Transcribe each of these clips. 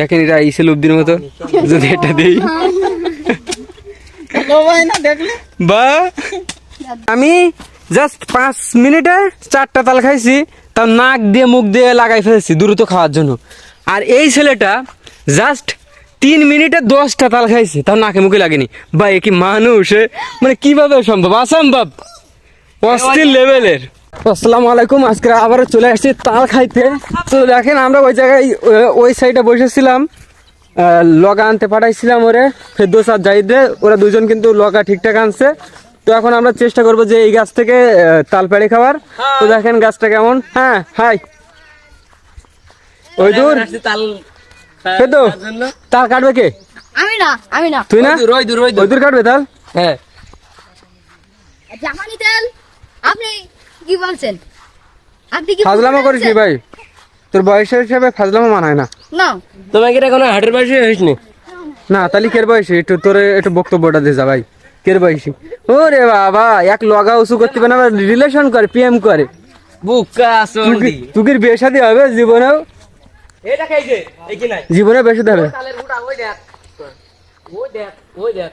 দেখেন এটা ইসে লুব্দির মতো। যদি এটা দিই। বা আমি জাস্ট পাঁচ মিনিটে চারটা তাল খাইছি তার নাক দিয়ে মুখ দিয়ে লাগাই ফেলেছি দ্রুত খাওয়ার জন্য। আর এই ছেলেটা জাস্ট তিন মিনিটে দশটা তাল খাইছে তার নাকে মুখে লাগেনি। বা এ কি মানুষ মানে কীভাবে সম্ভব? অসম্ভব। অস্থির লেভেলের আসসালামু আলাইকুম আজকে আবার চলে আসছি তাল খাইতে। তো দেখেন আমরা ওই জায়গায় ওই সাইডে বসেছিলাম। লগা আনতে পাঠাইছিলাম ওরে ফেরদোস আর জাহিদে। ওরা দুজন কিন্তু লগা ঠিকঠাক আনছে। তো এখন আমরা চেষ্টা করব যে এই গাছ থেকে তাল পেড়ে খাওয়ার। তো দেখেন গাছটা কেমন। হ্যাঁ হাই। ওই দূর। ফেরদো তাল কাটবে কে? আমি না আমি না। তুই না? ওই দূর কাটবে তাল? হ্যাঁ। আপনি কি বলছেন? আপনি কি ফাজলামো করিস ভাই। তোর বয়সের হিসাবে ফাজলামো মানায় না। না। তোমাকে এটা কোনো হাটের বয়সে হইসনি না? তাহলে কের বয়সী? একটু তোর একটু বক্তব্যটা দিয়ে যা ভাই। কের বয়সী? ও রে বাবা এক লগা উঁচু করতে পারে না রিলেশন করে প্রেম করে। বুকা সর্দি তুকির বিয়ে শাদী হবে জীবনেও? এটা খাইছে এই কি নাই? জীবনে বেশি হবে? তালের গুড়া ওই দেখ। ওই দেখ ওই দেখ।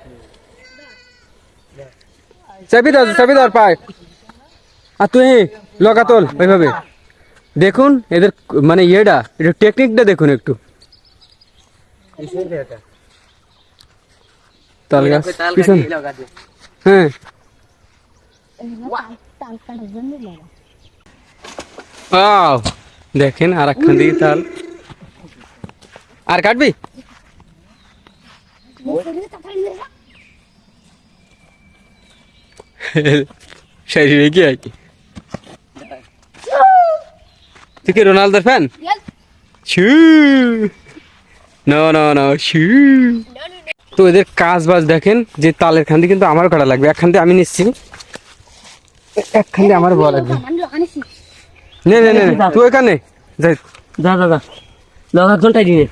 চাবি ধর চাবি ধর পায়। আর তুই লগা তোল ওইভাবে। দেখুন, এদের মানে ইয়েটা, একটু টেকনিকটা দেখুন একটু। তাল গাছ তাল পিছন। কাটি লাগাতে হ্যাঁ। তাল কাটার জন্য লাগা। আও দেখেন আর একখান দিকে তাল। আর কাটবি? শরীরে কি আর কি। তুই কি রোনালদোর ফ্যান Yes. ছু। না না না ছু। তো এদের কাজ বাজ দেখেন যে তালের খান্দি কিন্তু আমারও কাটা লাগবে। এক খান্দি আমি নিচ্ছি। এক খান্দি আমার বলা লাগবে। নে নে নে তুই এখানে যাই। যা যা যা। ঘন্টায় দিনে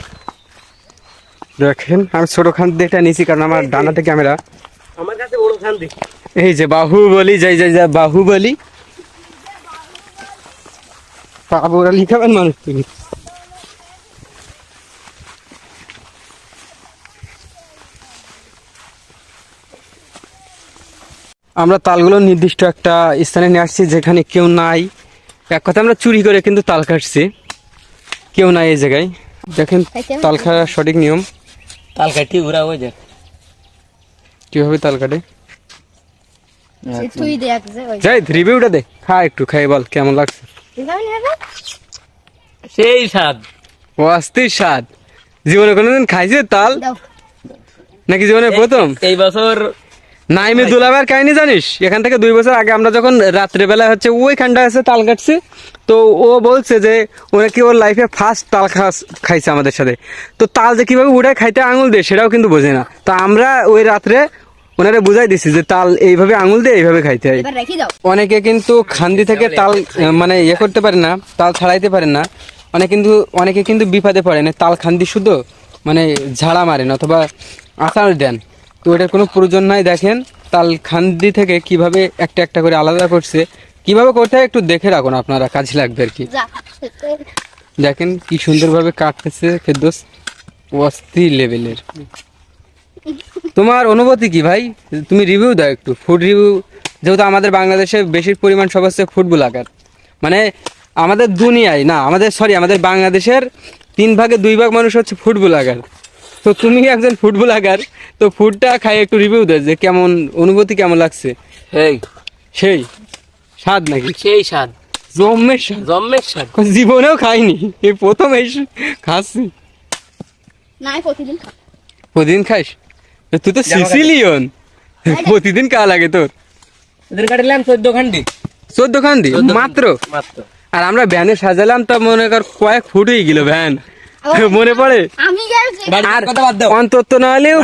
দেখেন আমি ছোট খান এটা নিয়েছি কারণ আমার ডানাতে ক্যামেরা। আমার কাছে বড় খান এই যে বাহুবলি যাই যাই যা বাহুবলি। বাবুরা লিখাবেন মানুষ তুমি। আমরা তালগুলো নির্দিষ্ট একটা স্থানে নিয়ে আসছি যেখানে কেউ নাই। এক কথা আমরা চুরি করে কিন্তু তাল কাটছি। কেউ নাই এই জায়গায়। দেখেন তাল খাওয়ার সঠিক নিয়ম। তাল কাটি ঘুরা ওই দেখ কীভাবে তাল কাটে? যাই রিভিউটা দে। খা একটু খাই বল কেমন লাগছে? সেই স্বাদ। ও অস্থির স্বাদ। জীবনে কোনোদিন খাইছে তাল? নাকি জীবনে প্রথম? এই বছর নাইমে দুলাবার কাহিনী জানিস? এখান থেকে দুই বছর আগে আমরা যখন রাত্রেবেলা হচ্ছে ওইখানটা আছে তাল কাটছি তো ও বলছে যে ওরা কি ওর লাইফে ফার্স্ট তাল খাস খাইছে আমাদের সাথে? তো তাল যে কীভাবে উঠে খাইতে আঙুল দিয়ে সেটাও কিন্তু বোঝে না। তো আমরা ওই রাত্রে ওনারা বুঝাই দিছি যে তাল এইভাবে আঙুল দিয়ে এইভাবে খাইতে হয়। এবার রেখে দাও। অনেকে কিন্তু খান্দি থেকে তাল মানে ইয়ে করতে পারে না তাল ছাড়াইতে পারে না। অনেকে কিন্তু অনেকে কিন্তু বিপদে পড়ে না তাল খান্দি শুধু মানে ঝাড়া মারেন অথবা আচার দেন। তো এটার কোনো প্রয়োজন নাই দেখেন তাল খান্দি থেকে কীভাবে একটা একটা করে আলাদা করছে। কীভাবে করতে হয় একটু দেখে রাখুন আপনারা কাজে লাগবে আর কি। দেখেন কি সুন্দরভাবে কাটতেছে ফেরদোস। অস্থির লেভেলের তোমার অনুভূতি কি ভাই? তুমি রিভিউ দাও একটু ফুড রিভিউ যেহেতু আমাদের বাংলাদেশে বেশি পরিমাণ সব হচ্ছে ফুড ব্লগার মানে আমাদের দুনিয়ায় না আমাদের সরি আমাদের বাংলাদেশের তিন ভাগে দুই ভাগ মানুষ হচ্ছে ফুড ব্লগার তো তুমি একজন ফুড ব্লগার তো ফুডটা খাই একটু রিভিউ দে যে কেমন অনুভূতি কেমন লাগছে। এই। সেই স্বাদ নাকি? সেই স্বাদ। জম্মের স্বাদ। জম্মের স্বাদ। জীবনেও খাইনি এই প্রথম এই খাচ্ছি। নাই প্রতিদিন। প্রতিদিন খাইস? তুই তো সিসিলিয়ন প্রতিদিন কা লাগে তোর এদের কাটলাম চোদ্দ খান্ডি চোদ্দ খান দি মাত্র মাত্র আর আমরা ভ্যানে সাজালাম তা মনে কর কয়েক ফুট হয়ে গেল ভ্যান মনে পড়ে আর কথা বাদ দাও অন্তত না হলেও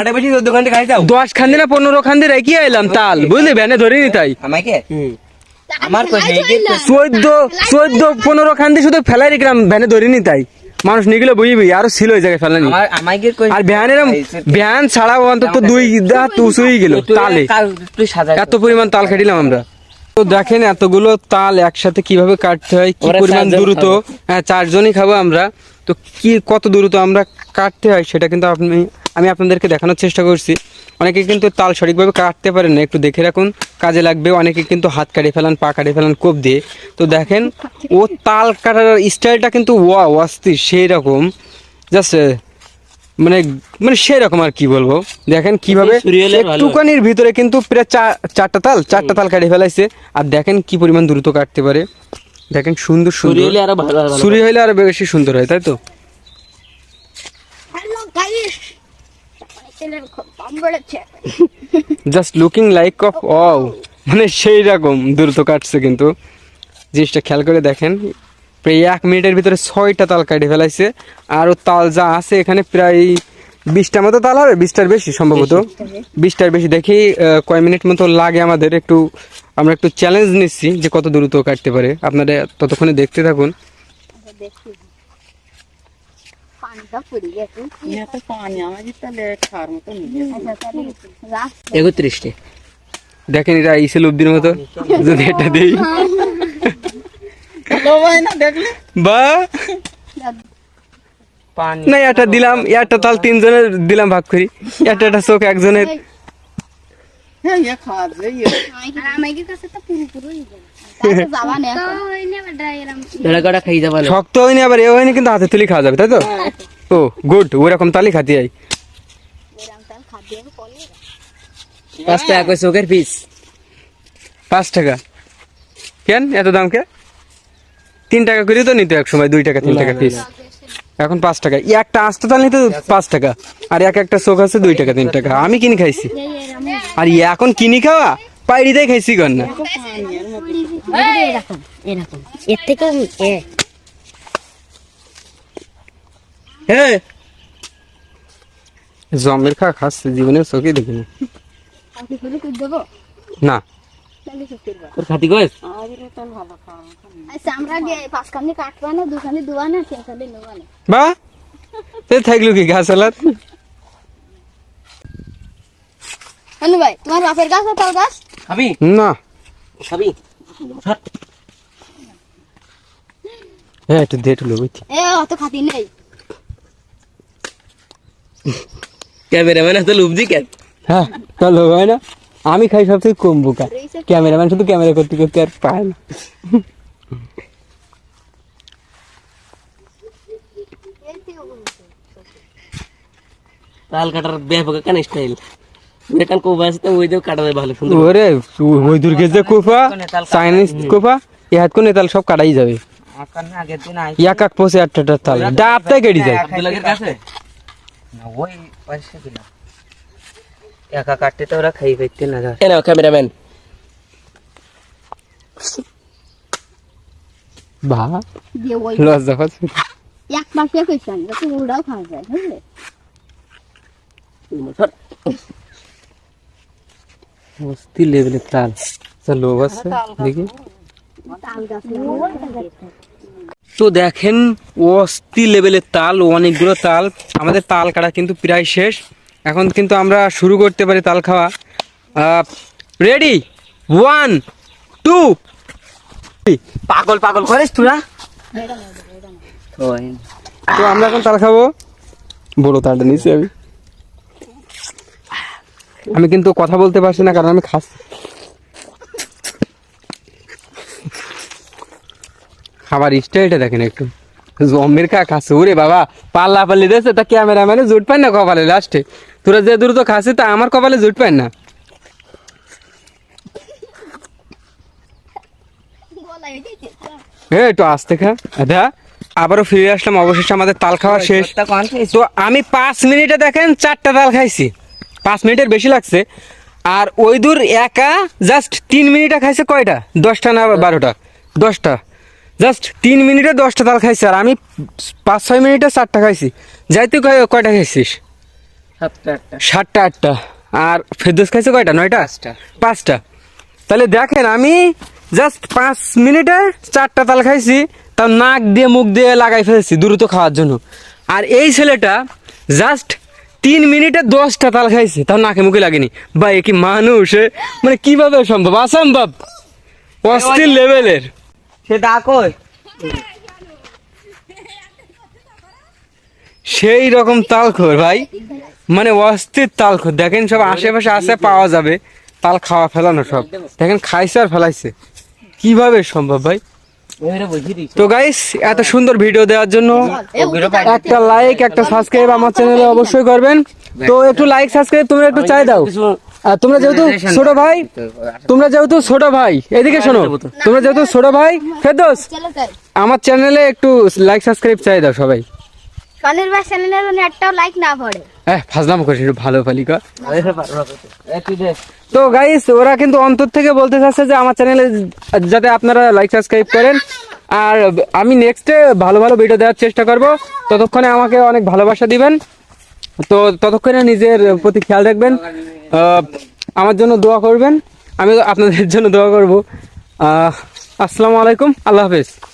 খান্ডি দশ খান্দি না পনেরো খান্দি রেখে এলাম তাল বুঝলি ভ্যানে ধরে নি তাই আমাকে আমার চোদ্দ চোদ্দ পনেরো খান্দি শুধু ফেলাই রেখলাম ভ্যানে ধরে নি তাই মানুষ নিগুলো বুঝবি আরও ছিল ওই জায়গায় ফেলানি। আর ভ্যান এরম ভ্যানের ভ্যান ছাড়াও অন্তত দুই দা উঁচু হয়ে গেল তালে। এত পরিমাণ তাল খাটিলাম আমরা। তো দেখেন এতগুলো তাল একসাথে কীভাবে কাটতে হয় কি পরিমাণ দ্রুত? হ্যাঁ চারজনই খাব আমরা। তো কি কত দ্রুত আমরা কাটতে হয় সেটা কিন্তু আপনি আমি আপনাদেরকে দেখানোর চেষ্টা করছি। অনেকে কিন্তু তাল সঠিকভাবে কাটতে পারেন না একটু দেখে রাখুন। কাজে লাগবে অনেকে কিন্তু হাত কাটে ফেলান পা কাটে ফেলান কোপ দিয়ে। তো দেখেন ও তাল কাটার স্টাইলটা কিন্তু ওয়া অস্থির সেই রকম জাস্ট মানে মানে সেই রকম আর কি বলব। দেখেন কীভাবে। একটুখানির ভিতরে কিন্তু প্রায় চা- চারটা তাল চারটা তাল কাটে ফেলাইছে। আর দেখেন কি পরিমাণ দ্রুত কাটতে পারে। দেখেন সুন্দর সুন্দর। হলে আরও ভালো ভালো হইলে আরও বেশি সুন্দর হয় তাই তো হ্যালো গাইস ছেলের খুব কম বেড়েছে just looking like of wow মানে সেই রকম দ্রুত কাটছে কিন্তু। জিনিসটা খেয়াল করে দেখেন। প্রায় এক মিনিটের ভিতরে ছয়টা তাল কাটে ফেলাইছে। আর ও তাল যা আছে এখানে প্রায় বিশটা মতো তাল হবে বিশটার বেশি সম্ভবত। বিশটার বেশি। দেখি কয় মিনিট মতো লাগে আমাদের একটু। আমরা একটু চ্যালেঞ্জ নিচ্ছি যে কত দ্রুত কাটতে পারে। আপনারা ততক্ষণে দেখতে থাকুন দেখি পানিটা পড়ে গেছে এত পানি আমাদের তাহলে খাওয়ার মতো নিয়ে আচ্ছা তাহলে রাখ একত্রিশটে। দেখেন এটা ইসেল অব্দির মতো। যদি এটা দিই। বা। না এটা দিলাম একটা তাল তিনজনের দিলাম ভাগ করি। একটা একটা চোখ একজনের। হ্যাঁ ইয়ে খাওয়া যায় তো তো শক্ত হয়নি আবার এ হয়নি কিন্তু হাতে তুলি খাওয়া যাবে তাই তো? ও গুড ওরকম তালি খাতি আই এরম তাল খাদ্য পড়ে পাঁচটা একই চোখের পিস। পাঁচ টাকা। কেন? এত দাম কে? তিন টাকা করে তো নিত এক সময় দুই টাকা তিন টাকা পিস। এখন পাঁচ টাকা। একটা আস্ত তাল নিতে পাঁচ টাকা আর এক একটা চোখ আছে দুই টাকা তিন টাকা। আমি কিনে খাইছি। আর ই এখন কিনি খাওয়া পাইরিতেই খাইছি কর না। এরকম এরকম। এর থেকে এ। হ্যাঁ জমের খা খাচ্ছে জীবনের চোখে দেখিনি। না। তোর খাতি আচ্ছা আমরা পাঁচ কানি কাটবা না দুখানি দুয়া না তিন কানি নেবা না। বা? সে থাকল কি গাছ আলার হনু ভাই তোমার বাপের গাছ তাল গাছ? খাবি? না। খাবি। হ্যাঁ একটু দে একটু লোক এ অত খাতি নেই। ক্যামেরাম্যান এত কেন হ্যাঁ তা লোক হয় না। আমি খাই সব থেকে কম বোকা। ক্যামেরাম্যান শুধু ক্যামেরা করতে করতে আর পায় না। তাল কাটার ব্যাপক কেন স্টাইল যেখান কোবা আছে তো ওই দিয়ে কাটা যায় ভালো সুন্দর। ওরে ওই দুর্গের যে কোফা চাইনিজ কোফা এ হাত কোন তাল সব কাটাই যাবে। এক এক পোষে আটটা তাল। ডাবটাই কেটে যায়। আব্দুল্লাহের কাছে? ওই দিলাম একা কাটতে তো ওরা খাই ফেলতে না ক্যামেরাম্যান। বা লজ্জা পাচ্ছে এক পাশে কইছেন ওরাও খাওয়া যায় বুঝলে। অস্থির লেভেলের তাল। লোভ আছে দেখি। তো দেখেন অস্থির লেভেলের তাল অনেকগুলো তাল। আমাদের তাল কাটা কিন্তু প্রায় শেষ। এখন কিন্তু আমরা শুরু করতে পারি তাল খাওয়া। রেডি ওয়ান টু পাগল পাগল করিস তোরা? তো আমরা এখন তাল খাব। বড় তালটা নিচ্ছি আমি। আমি কিন্তু কথা বলতে পারছি না কারণ আমি খাস খাবার স্টাইলটা দেখেন একটু। জমের কা খাচ্ছে ওরে বাবা পাল্লা পাল্লি দিয়েছে তা ক্যামেরাম্যানে জুট পায় না কপালে লাস্টে তোরা যে দ্রুত খাসি তা আমার কপালে জুট পায় না। একটু আসতে খা। আধা আবারও ফিরে আসলাম অবশেষে আমাদের তাল খাওয়া শেষ। তো আমি পাঁচ মিনিটে দেখেন চারটা তাল খাইছি। পাঁচ মিনিটের বেশি লাগছে। আর ওই দূর একা জাস্ট তিন মিনিটে খাইছে কয়টা? দশটা না বারোটা? দশটা। জাস্ট তিন মিনিটে দশটা তাল খাইছে। আর আমি পাঁচ ছয় মিনিটে চারটা খাইছি। যাই তুই কয়টা খাইছিস? সাতটা আটটা। আর ফেরদোস খাইছে কয়টা? নয়টা? পাঁচটা। পাঁচটা। তাহলে দেখেন আমি জাস্ট পাঁচ মিনিটে চারটা তাল খাইছি তাও নাক দিয়ে মুখ দিয়ে লাগাই ফেলেছি দ্রুত খাওয়ার জন্য। আর এই ছেলেটা জাস্ট তিন মিনিটে দশটা তাল খাইছে তাও নাকে মুখে লাগেনি। বা এ কি মানুষ? মানে কীভাবে সম্ভব? অসম্ভব। অস্থির লেভেলের। সে দা কই? সেই রকম তালখোর ভাই। মানে অস্থির তালখোর দেখেন সব আশেপাশে আসে পাওয়া যাবে। তাল খাওয়া ফেলানো সব। দেখেন খাইছে আর ফেলাইছে। কীভাবে সম্ভব ভাই? তো গাইস এত সুন্দর ভিডিও দেওয়ার জন্য একটা লাইক একটা সাবস্ক্রাইব আমার চ্যানেলে অবশ্যই করবেন। তো একটু লাইক সাবস্ক্রাইব তোমরা একটু চাই দাও। আর তোমরা যেহেতু ছোট ভাই, তোমরা যেহেতু ছোট ভাই, এদিকে শোনো, তোমরা যেহেতু ছোট ভাই, ফেরদোস, আমার চ্যানেলে একটু লাইক সাবস্ক্রাইব চাই দাও সবাই। স্বনির্ভর ভাই চ্যানেলে একটাও লাইক না পড়ে। ফাজলাম করিস ভালো পালিকা। তো গাইস ওরা কিন্তু অন্তর থেকে বলতে চাচ্ছে যে আমার চ্যানেলে যাতে আপনারা লাইক সাবস্ক্রাইব করেন। আর আমি নেক্সটে ভালো ভালো ভিডিও দেওয়ার চেষ্টা করব। ততক্ষণে আমাকে অনেক ভালোবাসা দিবেন। তো ততক্ষণে নিজের প্রতি খেয়াল রাখবেন। আহ, আমার জন্য দোয়া করবেন। আমি আপনাদের জন্য দোয়া করব। আহ, আসসালামু আলাইকুম। আল্লাহ হাফেজ।